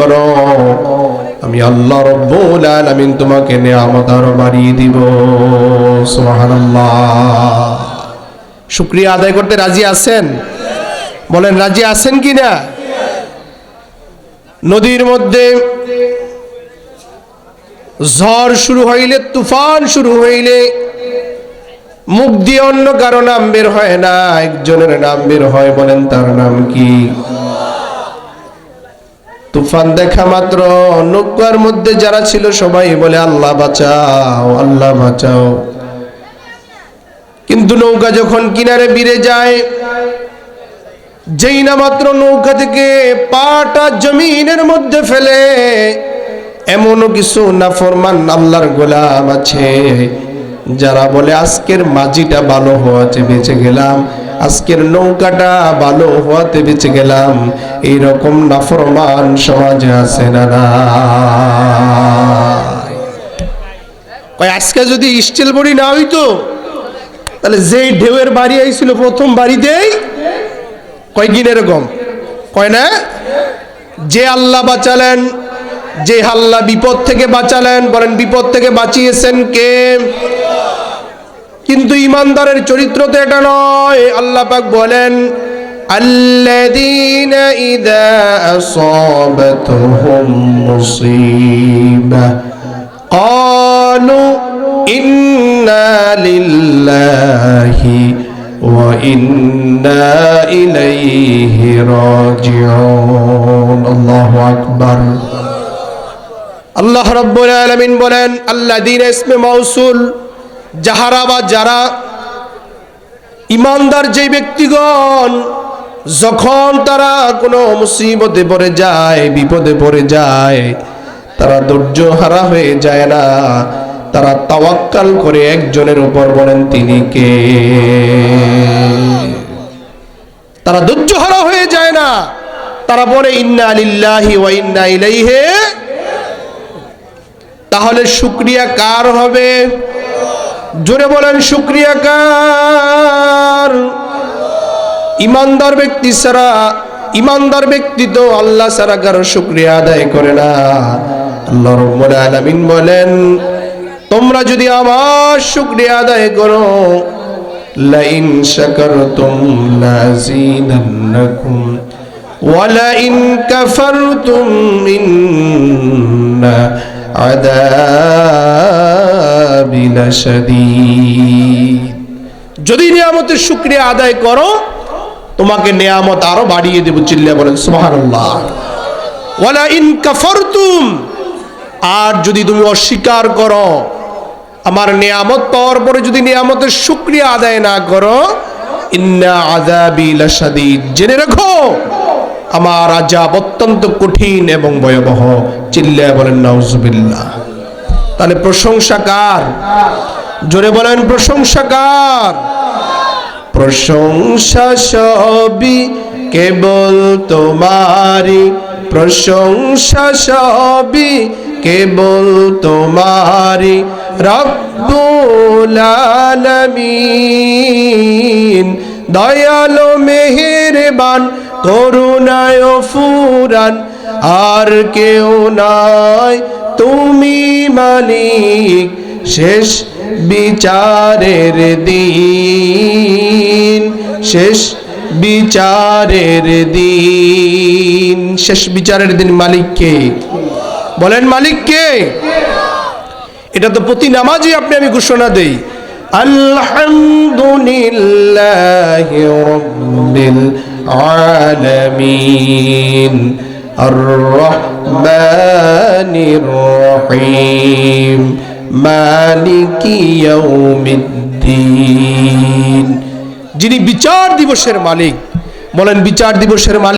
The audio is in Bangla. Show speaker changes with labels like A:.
A: করো। আমি আল্লাহ রব্বুল আলামিন তোমাকে নিয়ামত আরও বাড়িয়ে দিব। সুবহানাল্লাহ। শুক্রিয়া আদায় করতে রাজি আছেন? বলেন, রাজি আছেন কি না নদীর মধ্যে ঝড় শুরু হইলে, তুফান শুরু হইলে মুখ দিয়ে অন্য কারও নাম বের হয় না, একজনের নাম বের হয়, বলেন তার নাম কি? তুফান দেখা মাত্র। নৌকার মধ্যে যারা ছিল সবাই বলে, আল্লাহ বাঁচাও আল্লাহ বাঁচাও। কিন্তু নৌকা যখন কিনারে বিড়ে যায়, যেই না মাত্র নৌকা থেকে পাটা জমিনের মধ্যে ফেলে, এমনও কিছু নাফরমান আল্লাহর গোলাম আছে, যারা বলে, আজকের মাঝিটা ভালো হওয়াতে বেঁচে গেলাম। আজকের নৌকাটা ভালো হওয়াতে বেঁচে গেলাম। এইরকম নাফরমান সমাজে আছে না? কয়, আজকে যদি স্টিল বড়ি না হইতো, তাহলে যেই ঢেউয়ের বাড়ি আইছিল প্রথম বাড়িতেই কয়দিন এরকম? কয় না? যে আল্লাহ বাঁচালেন, যে আল্লাহ বিপদ থেকে বাঁচালেন, বলেন বিপদ থেকে বাঁচিয়েছেন কে? কিন্তু ইমানদারের চরিত্র তো এটা নয় আল্লাহ পাক বলেন الذين إذا أصابتهم مصيبة قالوا إنا لله وإنا إليه راجعون الله أكبر আল্লাহ রব্বুল আলামিন বলেন আল্লাহ দিন ইসমে মাউসুল যাহারা বা যারা ইমানদার যে ব্যক্তিগণ, যখন তারা কোনো মুসিবতে পড়ে যায়, বিপদে পড়ে যায়, তারা ধৈর্য হারা হয়ে যায় না। তারা তাওয়াক্কাল করে একজনের উপর বলেন, তিনি কে? তারা ধৈর্য হারা হয়ে যায় না। তারা বলে, ইন্না লিল্লাহি ওয়া ইন্না ইলাইহি তাহলে শুক্রিয়া কার হবে? জোরে বলেন শুক্রিয়া কার ইমানদার ব্যক্তি ছাড়া, ইমানদার ব্যক্তি তো আল্লাহ ছাড়া কারও শুক্রিয়া আদায় করে না। আল্লাহ রব্বুল আলামিন বলেন, তোমরা যদি আমার শুক্রিয়া আদায় করো, লাইন শাকারতুম লাযিনান্নাকুম ওয়ালাইন কাফারতুম ইন্না আযাব যদি নিয়ামতের শুক্রিয়া আদায় করো, তোমাকে নিয়ামত আরও বাড়িয়ে দেব চিল্লা বলেন, সুবহানাল্লাহ। আর যদি তুমি অস্বীকার করো, আমার নিয়ামত পাওয়ার পরে যদি নিয়ামতের শুক্রিয়া আদায় না করো জেনে রাখো, আমার আজাব অত্যন্ত কঠিন এবং ভয়াবহ। চিল্লায় বলেন, নাউজুবিল্লাহ। তাহলে প্রশংসা কার জোরে বলেন প্রশংসা কার প্রশংসা সবই কেবল তোমারি প্রশংসা সবই কেবল তোমারি রব্বুল আলামিন, দয়ালো মেহেরবান, করুণায় ফুরান। আর কেউ নাই, তুমি মালিক, শেষ বিচারের দিন, শেষ বিচারের দিন, শেষ বিচারের দিন মালিককে বলেন মালিককে এটা তো প্রতি নামাজই আপনি, আমি ঘোষণা দেই। আলহামদুলিল্লাহ রব্বিল আলামিন। الرحمن الرحيم مالك يوم الدين যিনি বিচার দিবসের মালিক বলেন বিচার দিবসের মালিক